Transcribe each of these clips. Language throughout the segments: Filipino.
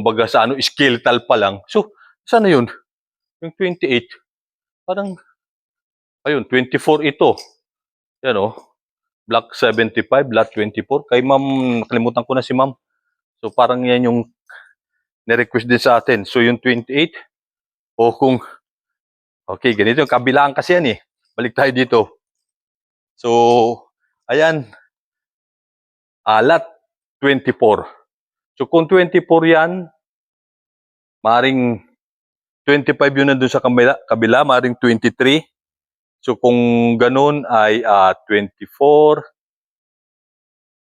kumbaga sa ano, skeletal pa lang. So, sana yun? Yung 28, parang, ayun, 24 ito. Yan o, block 75, lot 24. Kay ma'am, nakalimutan ko na si ma'am. So, parang yan yung nirequest din sa atin. So, yung 28, o kung, okay, ganito yung kabilaan kasi yan eh. Balik tayo dito. So, ayan, lot 24. So, kung 24 yan, maring 25 yun nandun sa kabila, kabila maring 23. So, kung ganun ay ah, 24,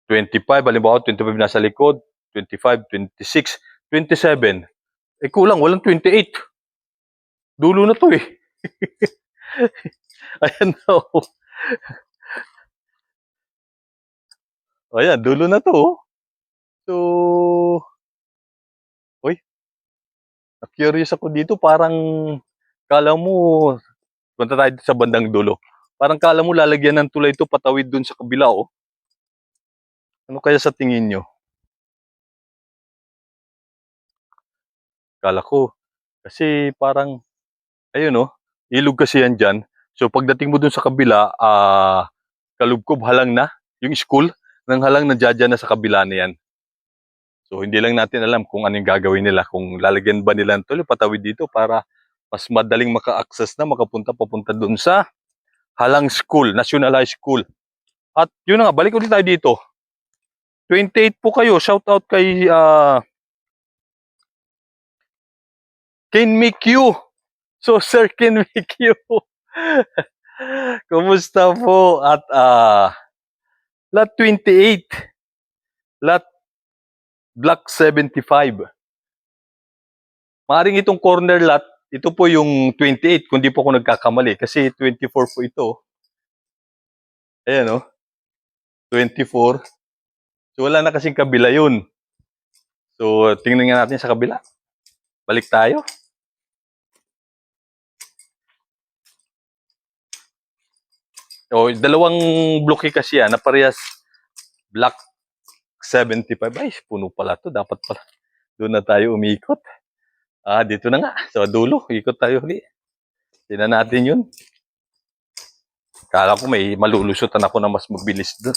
25, halimbawa 25 nasa likod, 25, 26, 27. Eh kulang, walang 28. Dulo na to eh. Ayan na oh. Ayan, dulo na to oh. So, uy, na-curious ako dito. Parang, kala mo, punta tayo sa bandang dulo. Parang kala mo lalagyan ng tulay ito patawid dun sa kabila oh. Ano kaya sa tingin nyo? Kala ko. Kasi parang, ayun oh, ilog kasi yan dyan. So pagdating mo dun sa kabila, ah, kalubkob halang na, yung school, nang halang na na sa kabila na yan. So hindi lang natin alam kung anong gagawin nila, kung lalagyan ba nila ng tuloy patawid dito para mas madaling maka-access na, makapunta papunta dun sa Halang School, National High School. At yun na nga, balik ulit tayo dito. 28 po kayo, shout out kay ah Ken Mikyu. So, Sir Ken Mikyu. Kumusta po? At ah lot 28. Lot block 75. Maaring itong corner lot, ito po yung 28 kung di po ako nagkakamali kasi 24 po ito. Ayan oh. 24. So wala na kasing kabila yun. So tingnan nga natin sa kabila. Balik tayo. O, dalawang bloke kasi yan na parehas block 75. Ay, puno pala to. Dapat pala. Doon na tayo umikot. Ah, dito na nga. Sa dulo. Ikot tayo ulit. Tingnan natin yun. Kala ko may malulusutan ako na mas mabilis doon.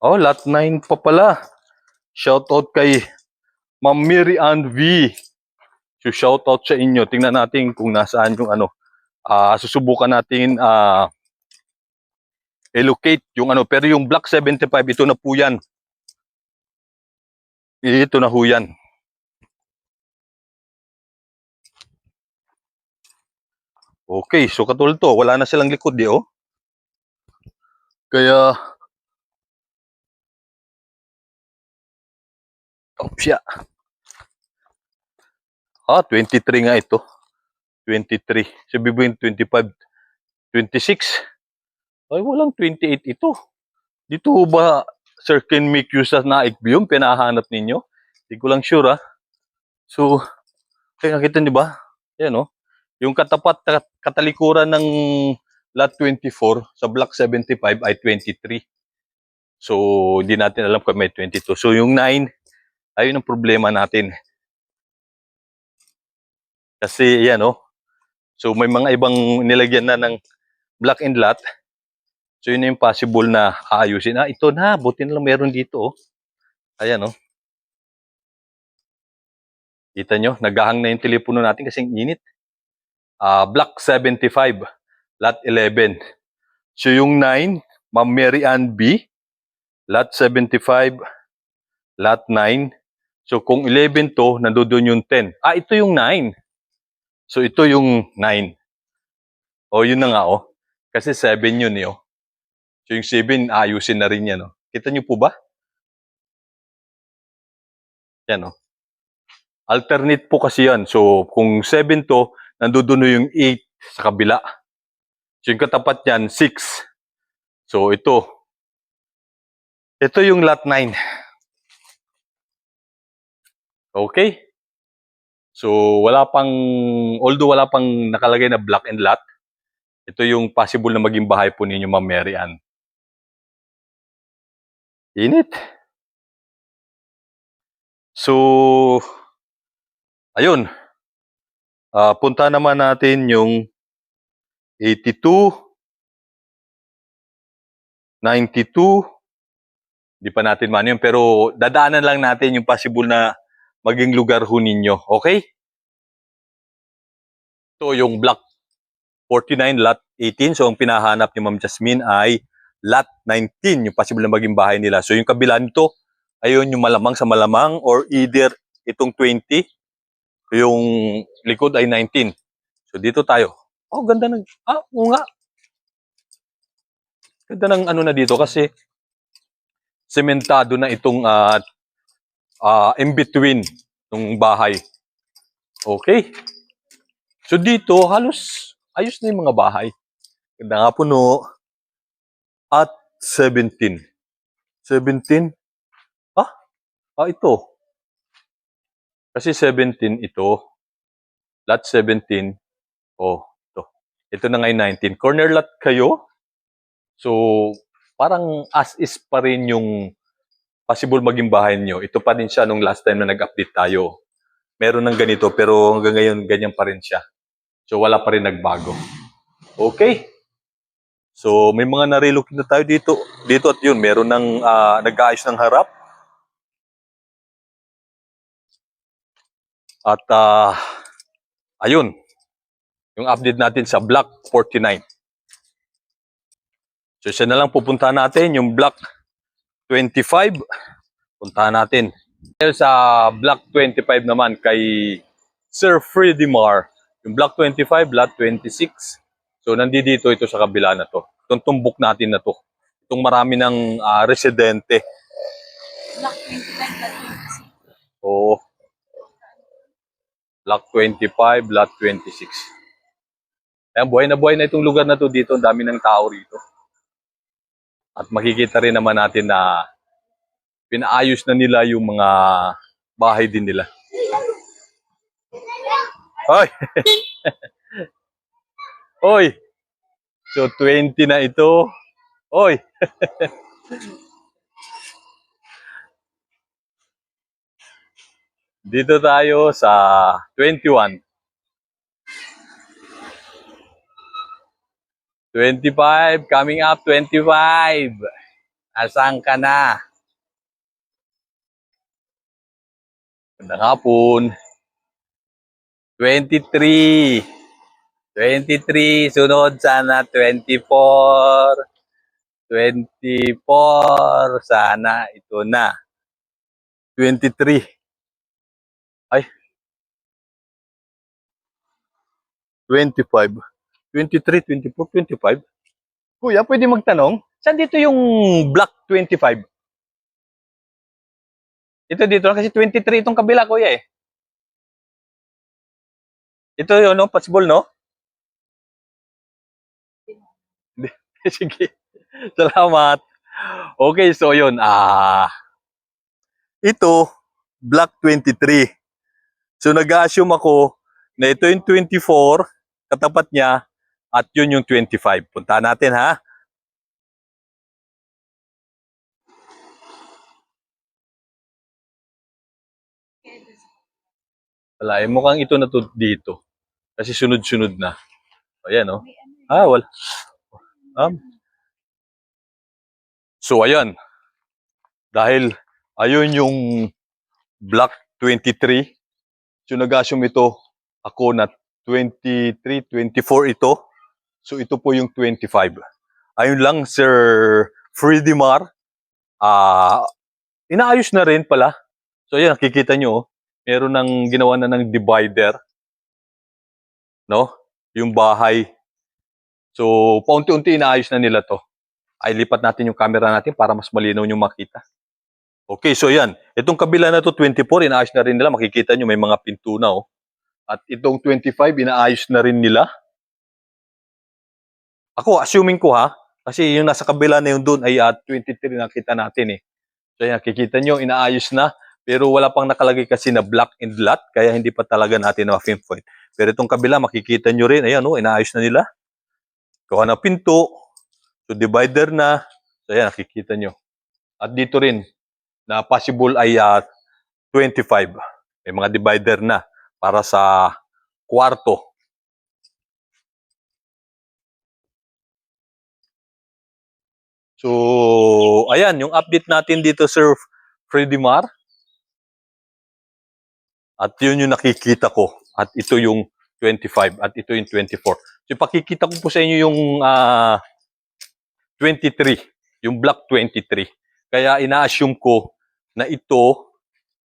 Oh, lot 9 pa pala. Shoutout kay Ma'am Mary Ann V. So shoutout sa inyo. Tingnan natin kung nasaan yung ano. Ah, susubukan natin ah allocate yung ano. Pero yung Block 75, ito na po yan. Ito na ho yan. Okay, so katulad to, wala na silang likod di oh. Kaya Opsya. Ah, 23 nga ito. 23. Sabi mo yung 25, 26. Ay, walang 28 ito. Dito ba, Sir Ken Mikyu sa Naik View, yung pinahanap ninyo? Hindi ko lang sure, ah. So, kaya nakita niyo ba? Yan, oh. Yung katapat, kat- katalikuran ng lot 24 sa block 75 ay 23. So, hindi natin alam kung may 22. So, yung 9, ayun ang problema natin. Kasi yan oh. So may mga ibang nilagyan na ng black and lot. So yun yung possible na aayusin. Ah, ito na, buti na lang meron dito oh. Ayan oh. Kita nyo, naghahang na yung telepono natin kasi init. Ah, block 75, lot 11. So yung 9, Ma'am Mary Ann B, lot 75, lot 9. So kung 11 to, nandoon yung 10. Ah, ito yung 9. So ito yung 9. O yun na nga oh. Kasi 7 yun eh oh. So yung 7, ayusin na rin yan oh. Kita nyo po ba? Yan oh. Alternate po kasi yan. So kung 7 to, nandoon yung 8 sa kabila. So yung katapat yan, 6. So ito. Ito yung lot 9. Okay? So, wala pang, although wala pang nakalagay na block and lot, ito yung possible na maging bahay po ninyo, Ma'am Mary Ann. Init. So, ayun. Ah, punta naman natin yung 82, 92, di pa natin man yun, pero dadaanan lang natin yung possible na maging lugar ho ninyo. Okay? Ito yung block 49, lot 18. So, ang pinahanap ni Ma'am Jasmine ay lot 19, yung possible na maging bahay nila. So, yung kabila nito, ayun yung malamang sa malamang or either itong 20, yung likod ay 19. So, dito tayo. Oh, ganda ng, ah, oo nga. Ganda ng ano na dito kasi sementado na itong ah ah, in between ng bahay. Okay. So dito, halos ayos na yung mga bahay. Ganda nga puno. At 17. 17? Ah? Ah, ito. Kasi 17 ito. Lot 17. Oh, ito. Ito na ngayon 19. Corner lot kayo. So, parang as is pa rin yung possible maging bahay nyo. Ito pa rin siya nung last time na nag-update tayo. Meron ng ganito, pero hanggang ngayon, ganyan pa rin siya. So, wala pa rin nagbago. Okay. So, may mga narilocate na tayo dito. Dito at yun, meron ng ah, nag-aayos ng harap. At, ah, ayun. Yung update natin sa Block 49. So, siya na lang pupunta natin, yung Block 25. Puntahan natin. Dahil sa Block 25 naman kay Sir Fredimar, yung Block 25, Lot 26. So, nandito ito sa kabila na to. Itong tumbok natin na to. Itong marami ng ah, residente. Block 25 at 26. Oo. Block 25, Lot 26. Ayan, buhay na buhay na itong lugar na to dito. Ang dami ng tao rito. At makikita rin naman natin na pinaayos na nila yung mga bahay din nila. Hoy! Hoy! So 20 na ito. Hoy! Dito tayo sa 21. 25, coming up 25. Asan ka na? Magandang hapon. 23. 23. Sunod sana 24. 24. Sana ito na. 23. Ay. 25. 23, 24, 25. Kuya, pwede magtanong? Saan dito yung block 25? Ito dito lang kasi 23 itong kabila, kuya eh. Ito yun, no? Possible, no? Sige. Salamat. Okay, so yun. Ah, ito, block 23. So nag-assume ako na ito yung 24, katapat niya, at yun yung 25. Punta natin ha. Wala, eh, mukhang ito na to dito. Kasi sunod-sunod na. Ayan, oh. May ano Ah, wala. Um, so, ayan. Dahil, ayun yung block 23. So, nag-assume ito ako na 23, 24 ito. So, ito po yung 25. Ayun lang, Sir Fredimar. Ah, inaayos na rin pala. So, ayan, nakikita nyo, oh. meron ng ginawa na ng divider. No? Yung bahay. So, paunti-unti inaayos na nila to. Ay, lipat natin yung camera natin para mas malinaw yung makita. Okay, so yan. Itong kabila na to, 24, inaayos na rin nila. Makikita nyo, may mga pinto na, oh. At itong 25, inaayos na rin nila. Ako, assuming ko ha, kasi yung nasa kabila na yung doon ay at 23 nakita natin eh. So yan, nakikita nyo, inaayos na. Pero wala pang nakalagay kasi na black and lot, kaya hindi pa talaga natin na pinpoint. Pero itong kabila, makikita nyo rin, ayan, oh, inaayos na nila. Gawa na pinto. So, divider na. So, ayan, nakikita nyo. At dito rin, na possible ay ah, 25. May mga divider na para sa kwarto. So, ayan, yung update natin dito, Sir Freddy Mar. At yun yung nakikita ko. At ito yung 25 at ito yung 24. So, ipakikita ko po sa inyo yung ah, 23, yung block 23. Kaya ina-assume ko na ito,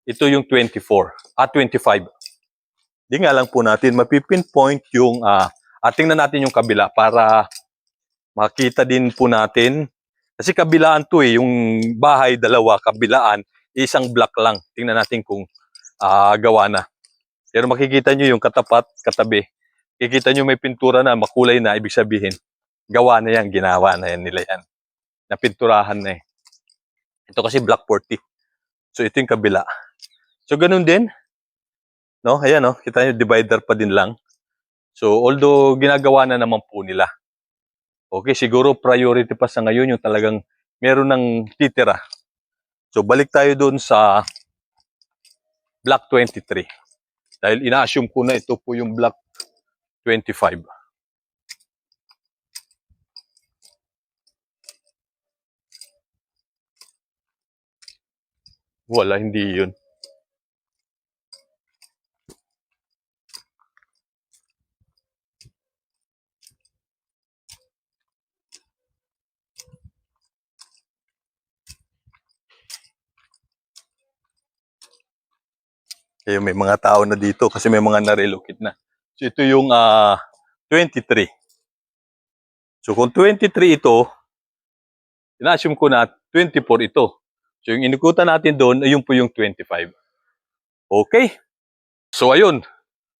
ito yung 24 at 25. Di nga lang po natin mapipinpoint yung, ah at tingnan natin yung kabila para makita din po natin. Kasi kabilaan to eh, yung bahay dalawa, kabilaan, isang block lang. Tingnan natin kung ah, gawa na. Pero makikita nyo yung katapat, katabi. Kikita nyo may pintura na, makulay na, ibig sabihin, gawa na yan, ginawa na yan nila yan. Napinturahan na eh. Ito kasi block 40. So ito yung kabila. So ganun din. No, ayan no, kita nyo divider pa din lang. So although ginagawa na naman po nila. Okay, siguro priority pa sa ngayon yung talagang meron ng titira. So balik tayo doon sa block 23. Dahil ina-assume ko na ito po yung block 25. Wala, hindi yun. Kaya may mga tao na dito kasi may mga na-relocate na. So ito yung ah 23. So kung 23 ito, ina-assume ko na 24 ito. So yung inikutan natin doon, ayun po yung 25. Okay? So ayun,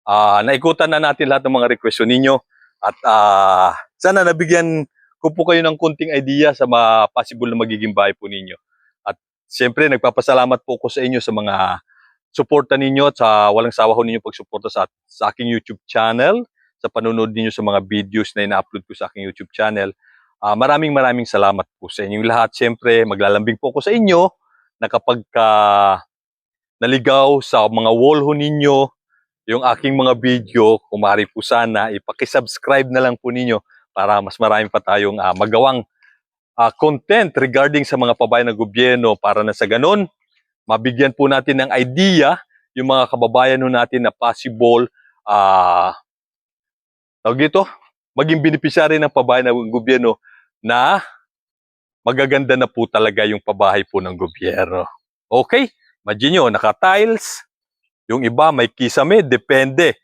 ah naikutan na natin lahat ng mga request ninyo at ah sana nabigyan ko po kayo ng konting idea sa mga possible na magiging bahay po ninyo. At siyempre, nagpapasalamat po ko sa inyo sa mga suporta ninyo at sa walang sawa ho ninyo pagsuporta sa, sa aking YouTube channel, sa panonood ninyo sa mga videos na ina-upload ko sa aking YouTube channel. Ah, maraming maraming salamat po sa inyong lahat. Siyempre, maglalambing po ko sa inyo na kapag ka naligaw sa mga wall ho ninyo, yung aking mga video, kung maaari po sana, ipakisubscribe na lang po ninyo para mas marami pa tayong ah, magawang ah, content regarding sa mga pabayan ng gobyerno para na sa ganun, mabigyan po natin ng idea yung mga kababayan natin na possible ah tawag dito, maging beneficiary ng pabahay ng gobyerno na magaganda na po talaga yung pabahay po ng gobyerno. Okay? Imagine nyo, naka-tiles, yung iba may kisame, depende.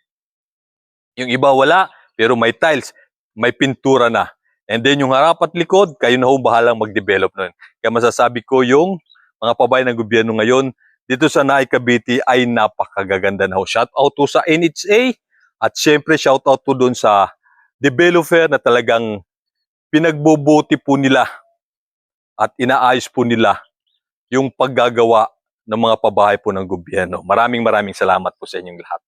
Yung iba wala, pero may tiles, may pintura na. And then yung harap at likod, kayo na ho bahalang mag-develop nun. Kaya masasabi ko yung mga pabahay ng gobyerno ngayon, dito sa Naay Cavite ay napakagaganda na ho. Shout out to sa NHA at syempre shout out to doon sa developer na talagang pinagbubuti po nila at inaayos po nila yung paggagawa ng mga pabahay po ng gobyerno. Maraming maraming salamat po sa inyong lahat.